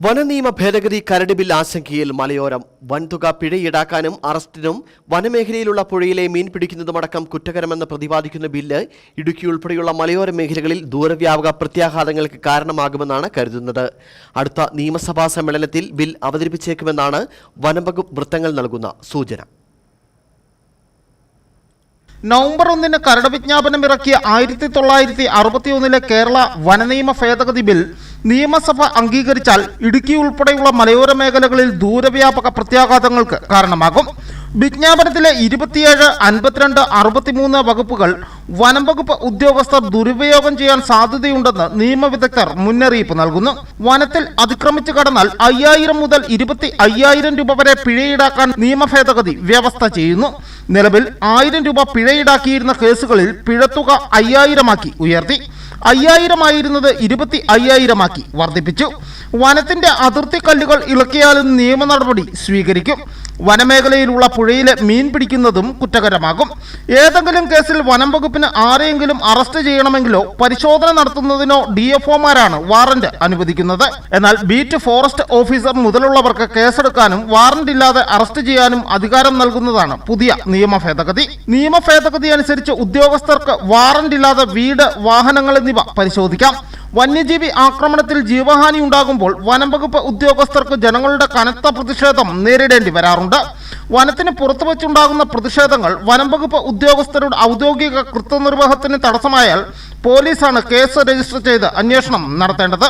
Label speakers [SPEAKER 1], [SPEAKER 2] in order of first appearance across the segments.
[SPEAKER 1] വനനിയമ ഭേദഗതി കരട് ബിൽ ആശങ്കയിൽ മലയോരം. വൻതുക പിഴ ഈടാക്കാനും അറസ്റ്റിനും വനമേഖലയിലുള്ള പുഴയിലെ മീൻ പിടിക്കുന്നതുമടക്കം കുറ്റകരമെന്ന് പ്രതിപാദിക്കുന്ന ബില്ല് ഇടുക്കി ഉൾപ്പെടെയുള്ള മലയോര മേഖലകളിൽ ദൂരവ്യാപക പ്രത്യാഘാതങ്ങൾക്ക് കാരണമാകുമെന്നാണ് കരുതുന്നത്. അടുത്ത നിയമസഭാ സമ്മേളനത്തിൽ ബിൽ അവതരിപ്പിച്ചേക്കുമെന്നാണ് വനംവകുപ്പ് വൃത്തങ്ങൾ നൽകുന്ന സൂചന.
[SPEAKER 2] നവംബർ ഒന്നിന് കരട് വിജ്ഞാപനം ഇറക്കിയ ആയിരത്തി തൊള്ളായിരത്തി അറുപത്തിയൊന്നിലെ കേരള വനനിയമ ഭേദഗതി ബിൽ നിയമസഭ അംഗീകരിച്ചാൽ ഇടുക്കി ഉൾപ്പെടെയുള്ള മലയോര മേഖലകളിൽ ദൂരവ്യാപക പ്രത്യാഘാതങ്ങൾക്ക് കാരണമാകും. വിജ്ഞാപനത്തിലെ ഇരുപത്തിയേഴ് അൻപത്തിരണ്ട് അറുപത്തിമൂന്ന് വകുപ്പുകൾ വനം വകുപ്പ് ഉദ്യോഗസ്ഥർ ദുരുപയോഗം ചെയ്യാൻ സാധ്യതയുണ്ടെന്ന് നിയമവിദഗ്ധർ മുന്നറിയിപ്പ് നൽകുന്നു. വനത്തിൽ അതിക്രമിച്ചു കടന്നാൽ അയ്യായിരം മുതൽ ഇരുപത്തി അയ്യായിരം രൂപ വരെ പിഴ നിയമഭേദഗതി നിയമ ഭേദഗതി വ്യവസ്ഥ ചെയ്യുന്നു. നിലവിൽ ആയിരം രൂപ പിഴ ഈടാക്കിയിരുന്ന കേസുകളിൽ പിഴത്തുക അയ്യായിരമാക്കി ഉയർത്തി. അയ്യായിരമായിരുന്നത് ഇരുപത്തി അയ്യായിരമാക്കി വർദ്ധിപ്പിച്ചു. വനത്തിന്റെ അതിർത്തി കല്ലുകൾ ഇളക്കിയാലും നിയമ നടപടി സ്വീകരിക്കും. വനമേഖലയിലുള്ള പുഴയിലെ മീൻ പിടിക്കുന്നതും കുറ്റകരമാകും. ഏതെങ്കിലും കേസിൽ വനം വകുപ്പിന് ആരെയെങ്കിലും അറസ്റ്റ് ചെയ്യണമെങ്കിലോ പരിശോധന നടത്തുന്നതിനോ ഡി എഫ് ഒമാരാണ് വാറന്റ് അനുവദിക്കുന്നത്. എന്നാൽ ബീറ്റ് ഫോറസ്റ്റ് ഓഫീസർ മുതലുള്ളവർക്ക് കേസെടുക്കാനും വാറന്റ് ഇല്ലാതെ അറസ്റ്റ് ചെയ്യാനും അധികാരം നൽകുന്നതാണ് പുതിയ നിയമ ഭേദഗതി നിയമ ഭേദഗതി അനുസരിച്ച് ഉദ്യോഗസ്ഥർക്ക് വാറന്റ് ഇല്ലാതെ വീട് വാഹനങ്ങൾ എന്നിവ പരിശോധിക്കാം. വന്യജീവി ആക്രമണത്തിൽ ജീവഹാനി ഉണ്ടാകുമ്പോൾ വനം വകുപ്പ് ഉദ്യോഗസ്ഥർക്ക് ജനങ്ങളുടെ കനത്ത പ്രതിഷേധം നേരിടേണ്ടി വരാറുണ്ട്. വനത്തിന് പുറത്തു വെച്ചുണ്ടാകുന്ന പ്രതിഷേധങ്ങൾ വനം വകുപ്പ് ഉദ്യോഗസ്ഥരുടെ ഔദ്യോഗിക കൃത്യനിർവഹത്തിന് തടസ്സമായാൽ പോലീസാണ് കേസ് രജിസ്റ്റർ ചെയ്ത് അന്വേഷണം നടത്തേണ്ടത്.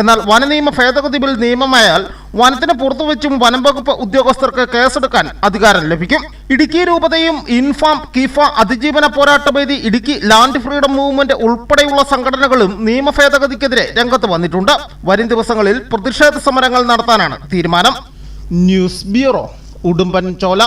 [SPEAKER 2] എന്നാൽ വനനിയമ ഭേദഗതി ബിൽ നിയമമായാൽ വനത്തിന് പുറത്തു വെച്ചും വനം വകുപ്പ് ഉദ്യോഗസ്ഥർക്ക് കേസെടുക്കാൻ അധികാരം ലഭിക്കും. ഇടുക്കി രൂപതയും ഇൻഫാം കിഫ അതിജീവന പോരാട്ട വേദി ഇടുക്കി ലാൻഡ് ഫ്രീഡം മൂവ്മെന്റ് ഉൾപ്പെടെയുള്ള സംഘടനകളും നിയമ ഭേദഗതിക്കെതിരെ രംഗത്ത് വന്നിട്ടുണ്ട്. വരും ദിവസങ്ങളിൽ പ്രതിഷേധ സമരങ്ങൾ നടത്താനാണ് തീരുമാനം. ന്യൂസ് ബ്യൂറോ ഉടുമ്പൻ ചോല